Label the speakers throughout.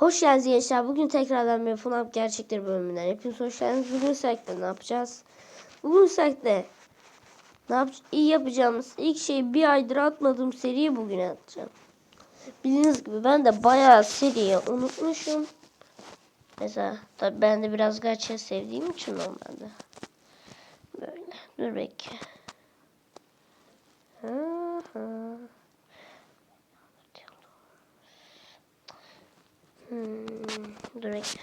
Speaker 1: Hoş geldiniz gençler. Bugün tekrardan bir FNAF Gerçekleri bölümünden. Hepiniz hoş geldiniz. Bugün Serk'te ne yapacağız? Bugün Serk'te ne yap iyi yapacağımız ilk şey bir aydır atmadığım seriyi bugün atacağım. Bildiğiniz gibi ben de bayağı seriyi unutmuşum. Mesela tabi ben de biraz gacha sevdiğim için normalde. Böyle. Dur bekle. Hı hı. Hmm, dur bekle.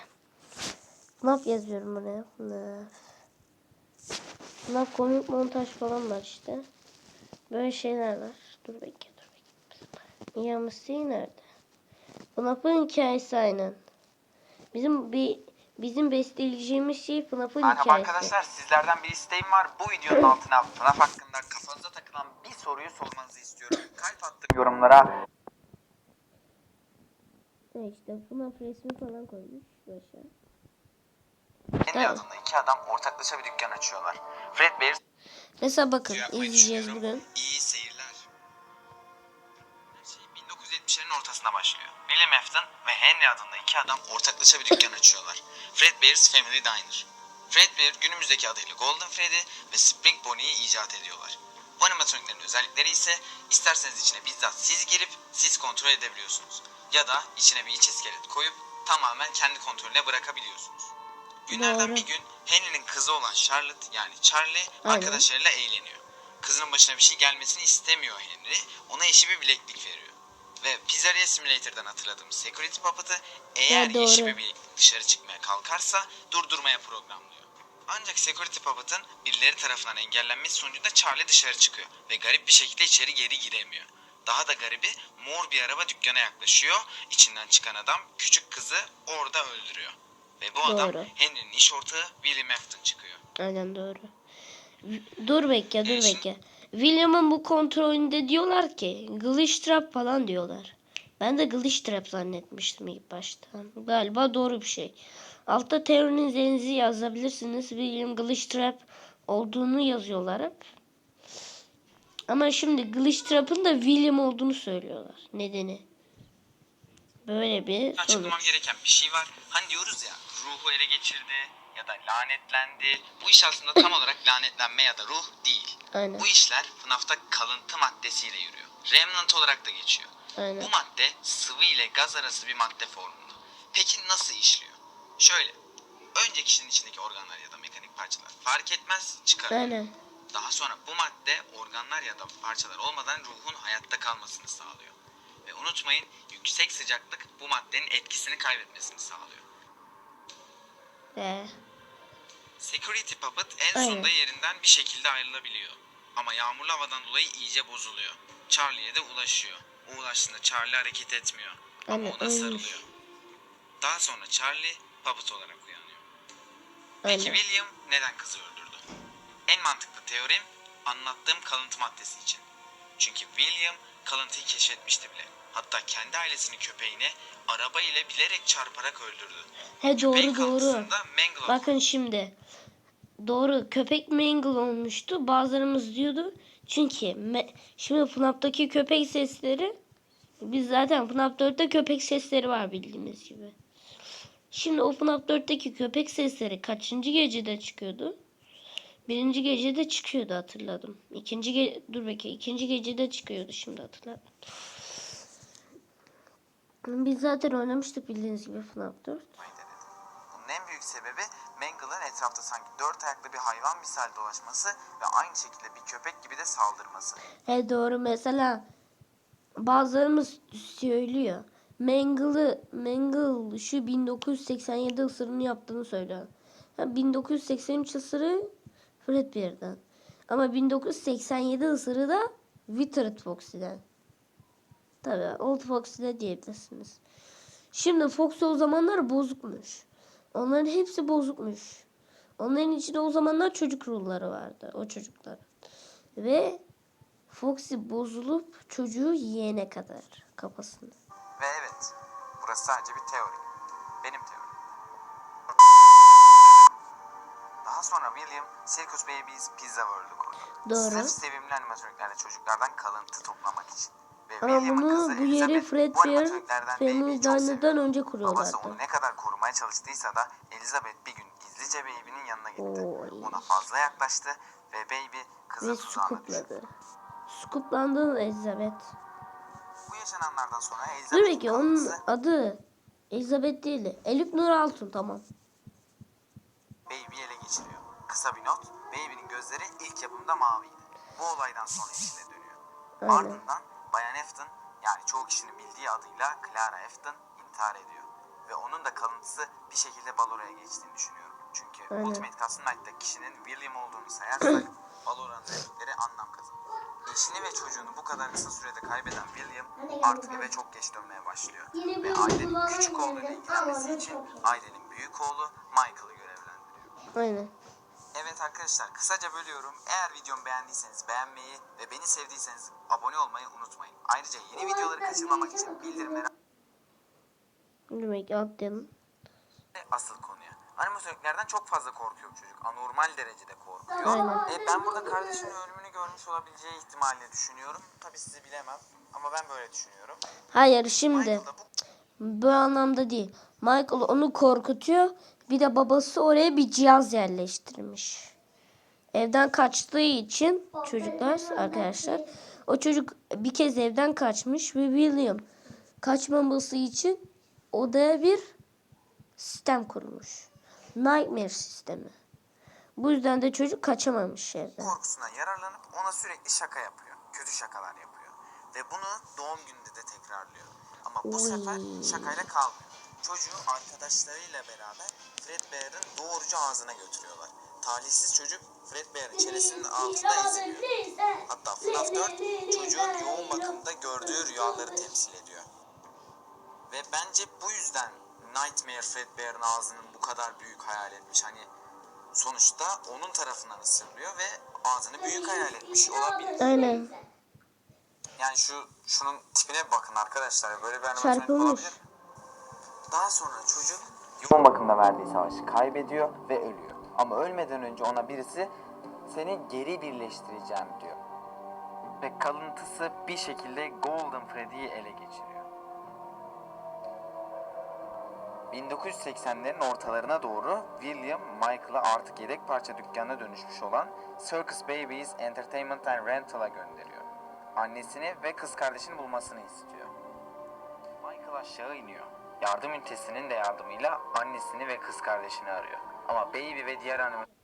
Speaker 1: FNAF yazıyorum buraya. FNAF komik montaj falan var işte. Böyle şeyler var. Dur bekle dur bekle. Yaması nerede? FNAF'ın hikayesi aynen. Bizim bir bizim besteleyeceğimiz şey FNAF'ın
Speaker 2: Merhaba
Speaker 1: hikayesi.
Speaker 2: arkadaşlar sizlerden bir isteğim var. Bu videonun altına FNAF hakkında kafanıza takılan bir soruyu sormanızı istiyorum. Kalp attım yorumlara.
Speaker 1: İşte FNAF resmi falan koymuş başa.
Speaker 2: Henry
Speaker 1: Evet.
Speaker 2: adında iki adam ortaklaşa bir dükkan açıyorlar. Fred Bear
Speaker 1: Mesela bakın izleyeceğiz bugün.
Speaker 2: İyi seyirler. Her şey 1970'lerin ortasına başlıyor. William Afton ve Henry adında iki adam ortaklaşa bir dükkan açıyorlar. Fred Bear's Family Diner. Fred Bear günümüzdeki adıyla Golden Freddy ve Spring Bonnie'yi icat ediyorlar. Bu animatroniklerin özellikleri ise isterseniz içine bizzat siz girip siz kontrol edebiliyorsunuz. Ya da içine bir iç iskelet koyup tamamen kendi kontrolüne bırakabiliyorsunuz. Günlerden
Speaker 1: Doğru.
Speaker 2: bir gün Henry'nin kızı olan Charlotte yani Charlie
Speaker 1: Aynen.
Speaker 2: arkadaşlarıyla eğleniyor. Kızının başına bir şey gelmesini istemiyor Henry. Ona eşi bir bileklik veriyor. Ve Pizzeria Simulator'dan hatırladığımız Security Puppet'ı eğer
Speaker 1: Ya,
Speaker 2: yeşil bir bileklik dışarı çıkmaya kalkarsa durdurmaya programlıyor. Ancak Security Puppet'ın birileri tarafından engellenmesi sonucunda Charlie dışarı çıkıyor ve garip bir şekilde içeri geri giremiyor. Daha da garibi mor bir araba dükkana yaklaşıyor. İçinden çıkan adam küçük kızı orada öldürüyor. Ve bu adam
Speaker 1: Doğru.
Speaker 2: Henry'nin iş ortağı William Afton çıkıyor.
Speaker 1: Aynen doğru. Dur bekle dur
Speaker 2: şimdi-
Speaker 1: bekle. William'ın bu kontrolünde diyorlar ki glitch trap falan diyorlar. Ben de glitch trap zannetmiştim ilk başta. Galiba doğru bir şey. Altta teorinizi yazabilirsiniz. William glitch trap olduğunu yazıyorlar hep. Ama şimdi glitch trap'ın da William olduğunu söylüyorlar. Nedeni. Böyle bir
Speaker 2: Açıklamam
Speaker 1: sonuç.
Speaker 2: gereken bir şey var. Hani diyoruz ya ruhu ele geçirdi ya da lanetlendi. Bu iş aslında tam olarak lanetlenme ya da ruh değil.
Speaker 1: Aynen.
Speaker 2: Bu işler FNAF'ta kalıntı maddesiyle yürüyor. Remnant olarak da geçiyor.
Speaker 1: Aynen.
Speaker 2: Bu madde sıvı ile gaz arası bir madde formunda. Peki nasıl işliyor? Şöyle. Önce kişinin içindeki organlar ya da mekanik parçalar fark etmez çıkarılıyor.
Speaker 1: Aynen.
Speaker 2: Daha sonra bu madde organlar ya da parçalar olmadan ruhun hayatta kalmasını sağlıyor. Ve unutmayın yüksek sıcaklık bu maddenin etkisini kaybetmesini sağlıyor.
Speaker 1: Ee,
Speaker 2: Security Puppet en
Speaker 1: Aynen.
Speaker 2: sonunda yerinden bir şekilde ayrılabiliyor. Ama yağmurlu havadan dolayı iyice bozuluyor. Charlie'ye de ulaşıyor. O ulaştığında Charlie hareket etmiyor. Ama
Speaker 1: Aynen,
Speaker 2: ona sarılıyor. Daha sonra Charlie Puppet olarak uyanıyor.
Speaker 1: aynen.
Speaker 2: Peki William neden kızı öldürdü? En mantıklı teorim anlattığım kalıntı maddesi için. Çünkü William kalıntıyı keşfetmişti bile. Hatta kendi ailesinin köpeğini araba ile bilerek çarparak öldürdü.
Speaker 1: He
Speaker 2: Köpeğin
Speaker 1: doğru doğru. Bakın şimdi. Doğru köpek mangle olmuştu. Bazılarımız diyordu. Çünkü şimdi FNAF'taki köpek sesleri biz zaten FNAF 4'te köpek sesleri var bildiğimiz gibi. Şimdi o FNAF 4'teki köpek sesleri kaçıncı gecede çıkıyordu? Birinci gecede çıkıyordu hatırladım. İkinci ge dur bakayım ikinci gecede çıkıyordu şimdi hatırladım. Biz zaten oynamıştık bildiğiniz gibi FNAF 4.
Speaker 2: yapmayı denedi. Bunun en büyük sebebi Mangle'ın etrafta sanki dört ayaklı bir hayvan misal dolaşması ve aynı şekilde bir köpek gibi de saldırması.
Speaker 1: He doğru mesela bazılarımız söylüyor. Mangle'ı Mangle şu 1987 ısırını yaptığını söylüyor. Ha, 1983 ısırı Fredbear'dan. Ama 1987 ısırı da Withered Foxy'den. Tabii Old Foxy de diyebilirsiniz. Şimdi Foxy o zamanlar bozukmuş. Onların hepsi bozukmuş. Onların içinde o zamanlar çocuk ruhları vardı. O çocuklar. Ve Foxy bozulup çocuğu yiyene kadar kafasını.
Speaker 2: Ve evet, burası sadece bir teori. Benim teorim. Daha sonra William Circus Babies Pizza World'u kurdu.
Speaker 1: Doğru.
Speaker 2: Sırf sevimli animatroniklerle çocuklardan kalıntı toplamak için.
Speaker 1: Ama bunu
Speaker 2: kızı
Speaker 1: bu yeri
Speaker 2: Elizabeth
Speaker 1: Fred
Speaker 2: animatörlerden
Speaker 1: Family önce
Speaker 2: Babası
Speaker 1: kuruyorlardı.
Speaker 2: onu ne kadar korumaya çalıştıysa da Elizabeth bir gün gizlice Baby'nin yanına gitti.
Speaker 1: Oy.
Speaker 2: Ona fazla yaklaştı ve Baby kızın
Speaker 1: Ve
Speaker 2: tuzağına düştü.
Speaker 1: Scoop'landı Elizabeth.
Speaker 2: Bu yaşananlardan sonra
Speaker 1: Dur
Speaker 2: Elizabeth'in
Speaker 1: peki onun adı Elizabeth değildi. Elif Nur Altun tamam.
Speaker 2: Baby'yi ele geçiriyor. Kısa bir not, Baby'nin gözleri ilk yapımda maviydi. Bu olaydan sonra içine dönüyor.
Speaker 1: Aynen.
Speaker 2: Ardından Bayan Afton yani çoğu kişinin bildiği adıyla Clara Afton intihar ediyor. Ve onun da kalıntısı bir şekilde Balora'ya geçtiğini düşünüyorum. Çünkü
Speaker 1: Aynen.
Speaker 2: Ultimate Custom Night'ta kişinin William olduğunu sayarsak Balora'nın dedikleri anlam kazanır. Eşini ve çocuğunu bu kadar kısa sürede kaybeden William artık eve çok geç dönmeye başlıyor. Ve ailenin küçük oğluyla ilgilenmesi için ailenin büyük oğlu Michael'ı görevlendiriyor.
Speaker 1: Aynen.
Speaker 2: Evet arkadaşlar kısaca bölüyorum. Eğer videomu beğendiyseniz beğenmeyi ve beni sevdiyseniz abone olmayı unutmayın. Ayrıca yeni videoları kaçırmamak için bildirimleri
Speaker 1: Ne demek
Speaker 2: ve asıl konuya. Animatörlerden çok fazla korkuyor çocuk. Anormal derecede korkuyor.
Speaker 1: Aynen.
Speaker 2: E, ben burada kardeşinin ölümünü görmüş olabileceği ihtimalini düşünüyorum. Tabii sizi bilemem ama ben böyle düşünüyorum.
Speaker 1: Hayır şimdi
Speaker 2: Michael da bu
Speaker 1: bu anlamda değil. Michael onu korkutuyor. Bir de babası oraya bir cihaz yerleştirmiş. Evden kaçtığı için çocuklar arkadaşlar o çocuk bir kez evden kaçmış ve William kaçmaması için odaya bir sistem kurmuş. Nightmare sistemi. Bu yüzden de çocuk kaçamamış evden.
Speaker 2: korkusuna yararlanıp ona sürekli şaka yapıyor. Kötü şakalar yapıyor. Ve bunu doğum gününde de tekrarlıyor. Ama bu
Speaker 1: Uy.
Speaker 2: sefer şakayla kalmıyor. Çocuğu arkadaşlarıyla beraber Fred Bear'ın doğruca ağzına götürüyorlar. Talihsiz çocuk Fred Bear'ın çenesinin altında eziliyor. Hatta FNAF 4 çocuğun yoğun bakımda gördüğü rüyaları temsil ediyor. Ve bence bu yüzden Nightmare Fred Bear'ın ağzının bu kadar büyük hayal etmiş. Hani sonuçta onun tarafından ısırılıyor ve ağzını büyük hayal etmiş olabilir.
Speaker 1: Aynen.
Speaker 2: Yani şu şunun tipine bakın arkadaşlar. Böyle bir animatronik olabilir. Daha sonra çocuk yoğun bakımda verdiği savaşı kaybediyor ve ölüyor. Ama ölmeden önce ona birisi seni geri birleştireceğim diyor. Ve kalıntısı bir şekilde Golden Freddy'yi ele geçiriyor. 1980'lerin ortalarına doğru William Michael'ı artık yedek parça dükkanına dönüşmüş olan Circus Babies Entertainment and Rental'a gönderiyor. Annesini ve kız kardeşini bulmasını istiyor. Michael aşağı iniyor. Yardım ünitesinin de yardımıyla annesini ve kız kardeşini arıyor. Ama Baby ve diğer
Speaker 1: yüzden?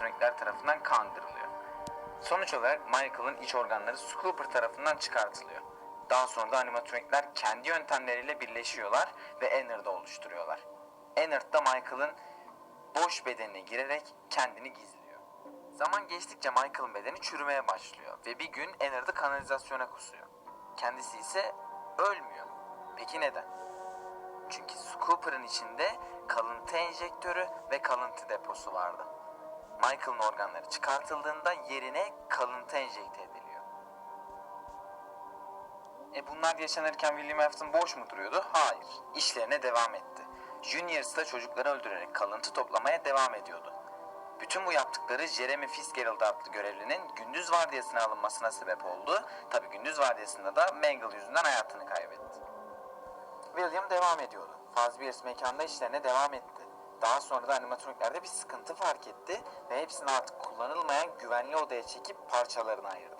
Speaker 2: animatronikler tarafından kandırılıyor. Sonuç olarak Michael'ın iç organları Scooper tarafından çıkartılıyor. Daha sonra da animatronikler kendi yöntemleriyle birleşiyorlar ve Ennard'ı oluşturuyorlar. Ennard da Michael'ın boş bedenine girerek kendini gizliyor. Zaman geçtikçe Michael'ın bedeni çürümeye başlıyor ve bir gün Ennard'ı kanalizasyona kusuyor. Kendisi ise ölmüyor. Peki neden? Çünkü Scooper'ın içinde kalıntı enjektörü ve kalıntı deposu vardı. Michael'ın organları çıkartıldığında yerine kalıntı enjekte ediliyor. E bunlar yaşanırken William Afton boş mu duruyordu? Hayır. İşlerine devam etti. Juniors da çocukları öldürerek kalıntı toplamaya devam ediyordu. Bütün bu yaptıkları Jeremy Fitzgerald adlı görevlinin gündüz vardiyasına alınmasına sebep oldu. Tabi gündüz vardiyasında da Mangle yüzünden hayatını kaybetti. William devam ediyordu. Fazbear's mekanda işlerine devam etti. Daha sonra da animatroniklerde bir sıkıntı fark etti ve hepsini artık kullanılmayan güvenli odaya çekip parçalarına ayırdı.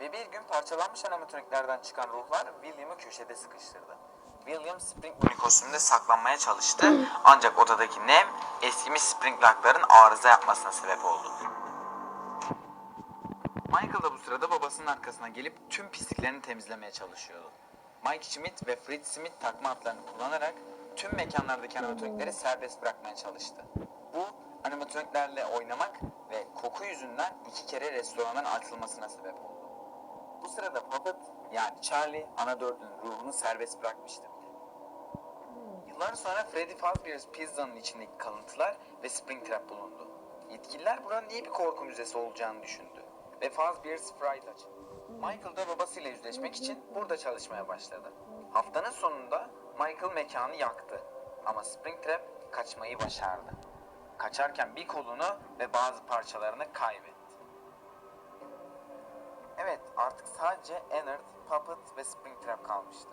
Speaker 2: Ve bir gün parçalanmış animatroniklerden çıkan ruhlar William'ı köşede sıkıştırdı. William Spring Bunny kostümünde saklanmaya çalıştı ancak odadaki nem eskimiş Spring Lock'ların arıza yapmasına sebep oldu. Michael da bu sırada babasının arkasına gelip tüm pisliklerini temizlemeye çalışıyordu. Mike Schmidt ve Fritz Smith takma adlarını kullanarak tüm mekanlardaki animatronikleri serbest bırakmaya çalıştı. Bu animatroniklerle oynamak ve koku yüzünden iki kere restoranın açılmasına sebep oldu. Bu sırada Puppet yani Charlie ana dördünün ruhunu serbest bırakmıştı. Yıllar sonra Freddy Fazbear's Pizza'nın içindeki kalıntılar ve Springtrap bulundu. Yetkililer buranın iyi bir korku müzesi olacağını düşündü ve Fazbear's Fright açıldı. Michael da babasıyla yüzleşmek için burada çalışmaya başladı. Haftanın sonunda Michael mekanı yaktı ama Springtrap kaçmayı başardı. Kaçarken bir kolunu ve bazı parçalarını kaybetti. Evet, artık sadece Ennard, Puppet ve Springtrap kalmıştı.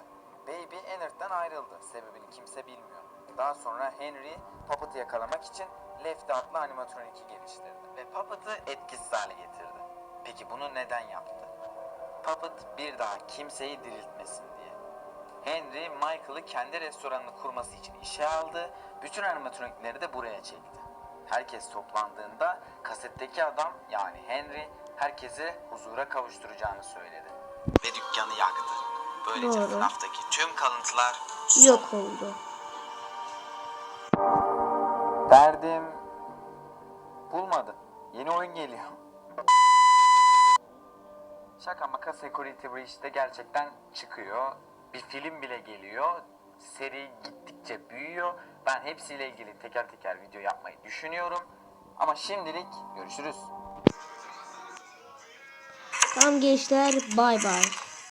Speaker 2: Baby Ennard'dan ayrıldı. Sebebini kimse bilmiyor. Daha sonra Henry, Puppet'ı yakalamak için Lefty adlı animatronik'i geliştirdi. Ve Puppet'ı etkisiz hale getirdi. Peki bunu neden yaptı? Puppet bir daha kimseyi diriltmesin. Henry, Michael'ı kendi restoranını kurması için işe aldı. Bütün animatronikleri de buraya çekti. Herkes toplandığında kasetteki adam yani Henry herkesi huzura kavuşturacağını söyledi. Ve dükkanı yaktı. Böylece
Speaker 1: Doğru.
Speaker 2: FNAF'taki tüm kalıntılar
Speaker 1: Yok oldu.
Speaker 2: Derdim bulmadı. Yeni oyun geliyor. Şaka maka Security Breach'te gerçekten çıkıyor. Bir film bile geliyor. Seri gittikçe büyüyor. Ben hepsiyle ilgili teker teker video yapmayı düşünüyorum. Ama şimdilik görüşürüz.
Speaker 1: Tamam gençler bay bay.